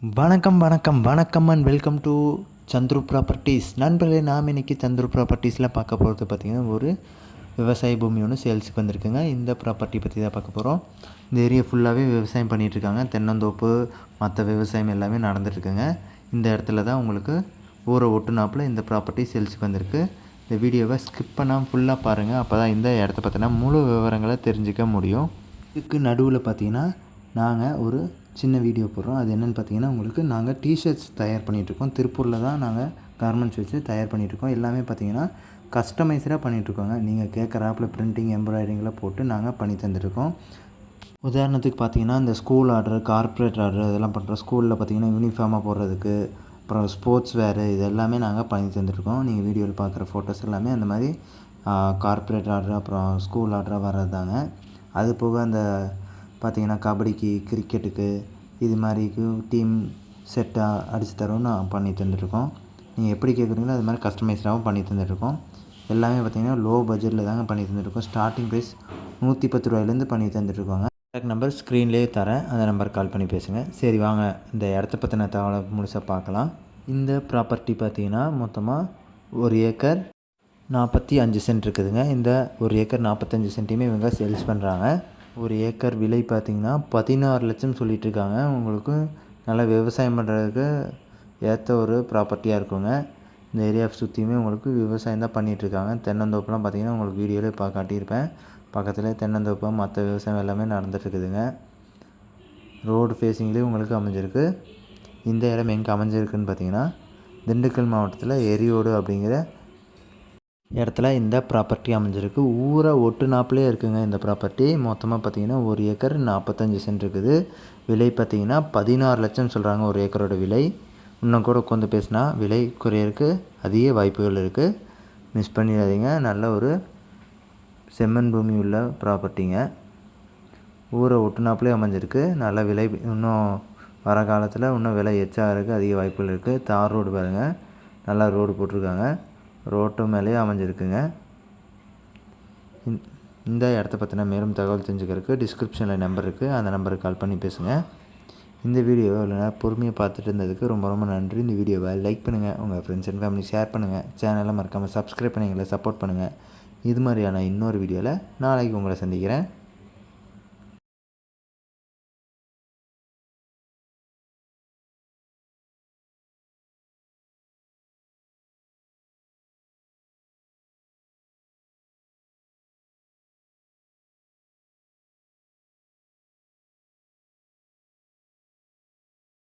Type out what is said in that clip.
வணக்கம் வணக்கம் வணக்கம் and welcome to Chandru properties நண்பர்களே நாம் இன்றைக்கி சந்துரு ப்ராப்பர்ட்டிஸில் பார்க்க போகிறது பார்த்திங்கன்னா ஒரு விவசாய பூமி ஒன்று சேல்ஸுக்கு வந்திருக்குங்க. இந்த ப்ராப்பர்ட்டி பற்றி தான் பார்க்க போகிறோம் இந்த ஏரியா ஃபுல்லாகவே விவசாயம் பண்ணிகிட்ருக்காங்க தென்னந்தோப்பு மற்ற விவசாயம் எல்லாமே நடந்துட்டுருக்குங்க. இந்த இடத்துல தான் உங்களுக்கு ஊரை ஒட்டுனாப்பில் இந்த ப்ராப்பர்ட்டி சேல்ஸுக்கு வந்திருக்கு. இந்த வீடியோவை ஸ்கிப் பண்ணாமல் ஃபுல்லாக பாருங்கள் அப்போ தான் இந்த இடத்த பார்த்தீங்கன்னா முழு விவரங்களை தெரிஞ்சுக்க முடியும். இதுக்கு நடுவில் பார்த்தீங்கன்னா நாங்கள் ஒரு சின்ன வீடியோ போடுறோம். அது என்னென்னு பார்த்தீங்கன்னா உங்களுக்கு நாங்கள் டிஷர்ட்ஸ் தயார் பண்ணிகிட்ருக்கோம் திருப்பூரில் தான் நாங்கள் கார்மெண்ட்ஸ் வச்சு தயார் பண்ணிகிட்ருக்கோம் எல்லாமே பார்த்தீங்கன்னா கஸ்டமைஸ்டாக பண்ணிகிட்ருக்கோங்க நீங்கள் கேட்குறாப்பில் பிரிண்டிங் எம்ப்ராய்டிங்லாம் போட்டு நாங்கள் பண்ணி தந்துட்டுருக்கோம். உதாரணத்துக்கு பார்த்தீங்கன்னா இந்த ஸ்கூல் ஆர்டர் கார்ப்பரேட் ஆர்டர் இதெல்லாம் பண்ணுறோம் ஸ்கூலில் பார்த்தீங்கன்னா யூனிஃபார்மாக போடுறதுக்கு அப்புறம் ஸ்போர்ட்ஸ் வேறு இது எல்லாமே நாங்கள் பண்ணி தந்துட்டுருக்கோம். நீங்கள் வீடியோவில் பார்க்குற ஃபோட்டோஸ் எல்லாமே அந்த மாதிரி கார்ப்பரேட் ஆர்டர் அப்புறம் ஸ்கூல் ஆர்டராக வர்றது தாங்க அது போக அந்த பார்த்தீங்கன்னா கபடிக்கு கிரிக்கெட்டுக்கு இது மாதிரிக்கு டீம் செட்டாக அடித்து தரவும் நான் பண்ணி தந்துட்டுருக்கோம். நீங்கள் எப்படி கேட்குறீங்களோ அது மாதிரி கஸ்டமைஸ்டாகவும் பண்ணி தந்துட்டுருக்கோம். எல்லாமே பார்த்தீங்கன்னா லோ பட்ஜெட்டில் தாங்க பண்ணி தந்துட்டுருக்கோம். ஸ்டார்டிங் ப்ரைஸ் நூற்றி பத்து ரூபாயிலேருந்து பண்ணி தந்துட்டுருக்கோங்க. கான்டாக்ட் நம்பர் ஸ்க்ரீன்லேயே தரேன். அந்த நம்பர் கால் பண்ணி பேசுங்க. சரி வாங்க. இந்த இடத்த பற்றின தகவலை முழுசாக பார்க்கலாம். இந்த ப்ராப்பர்ட்டி பார்த்தீங்கன்னா மொத்தமாக ஒரு ஏக்கர் நாற்பத்தி அஞ்சு சென்ட் இருக்குதுங்க. இந்த ஒரு ஏக்கர் நாற்பத்தஞ்சு சென்ட்டையுமே இவங்க சேல்ஸ் பண்ணுறாங்க ஒரு ஏக்கர் விலை பார்த்திங்கன்னா பதினாறு லட்சம் சொல்லிகிட்ருக்காங்க உங்களுக்கு நல்லா விவசாயம் பண்ணுறதுக்கு ஏற்ற ஒரு ப்ராப்பர்ட்டியாக இருக்குங்க. இந்த ஏரியா சுற்றியுமே உங்களுக்கு விவசாயம் தான் பண்ணிகிட்ருக்காங்க தென்னந்தோப்புலாம் பார்த்திங்கன்னா உங்களுக்கு வீடியோவில் பா காட்டியிருப்பேன். பக்கத்தில் தென்னந்தோப்பு மற்ற விவசாயம் எல்லாமே நடந்துகிட்ருக்குதுங்க ரோடு ஃபேஸிங்லேயும் உங்களுக்கு அமைஞ்சிருக்கு. இந்த இடம் எங்கே அமைஞ்சிருக்குன்னு பார்த்தீங்கன்னா திண்டுக்கல் மாவட்டத்தில் எரியோடு அப்படிங்கிற இடத்துல இந்த ப்ராப்பர்ட்டி அமைஞ்சிருக்கு. ஊரை ஒட்டுனாப்புலே இருக்குங்க இந்த ப்ராப்பர்ட்டி மொத்தமாக பார்த்தீங்கன்னா ஒரு ஏக்கர் நாற்பத்தஞ்சு சென்ட் இருக்குது. விலை பார்த்தீங்கன்னா பதினாறு லட்சம் சொல்கிறாங்க ஒரு ஏக்கரோட விலை. இன்னும் கூட உட்காந்து பேசினா விலை குறையிறதுக்கு அதிக வாய்ப்புகள் இருக்குது மிஸ் பண்ணிடாதீங்க. நல்ல ஒரு செம்மண் பூமி உள்ள ப்ராப்பர்ட்டிங்க ஊரை ஒட்டுனாப்புலே அமைஞ்சிருக்கு. நல்ல விலை இன்னும் வர காலத்தில் இன்னும் விலை எச்சாகிறதுக்கு அதிக வாய்ப்புகள் இருக்குது தார் ரோடு பாருங்கள் நல்லா ரோடு போட்டிருக்காங்க. ரோட்டு மேலேயே அமைஞ்சிருக்குங்க. இந்த- இடத்த பற்றின மேலும் தகவல் தெரிஞ்சுக்கிறதுக்கு டிஸ்கிரிப்ஷனில் நம்பர் இருக்குது அந்த நம்பருக்கு கால் பண்ணி பேசுங்கள் இந்த வீடியோவை இவ்வளோ பொறுமையாக பார்த்துட்டு இருந்ததுக்கு ரொம்ப ரொம்ப நன்றி. இந்த வீடியோவை லைக் பண்ணுங்கள் உங்கள் ஃப்ரெண்ட்ஸ் அண்ட் ஃபேமிலி ஷேர் பண்ணுங்கள் சேனலை மறக்காமல் சப்ஸ்கிரைப் பண்ணி எங்களை சப்போர்ட் பண்ணுங்கள் இது மாதிரியான இன்னொரு வீடியோவில் நாளைக்கு உங்களை சந்திக்கிறேன்.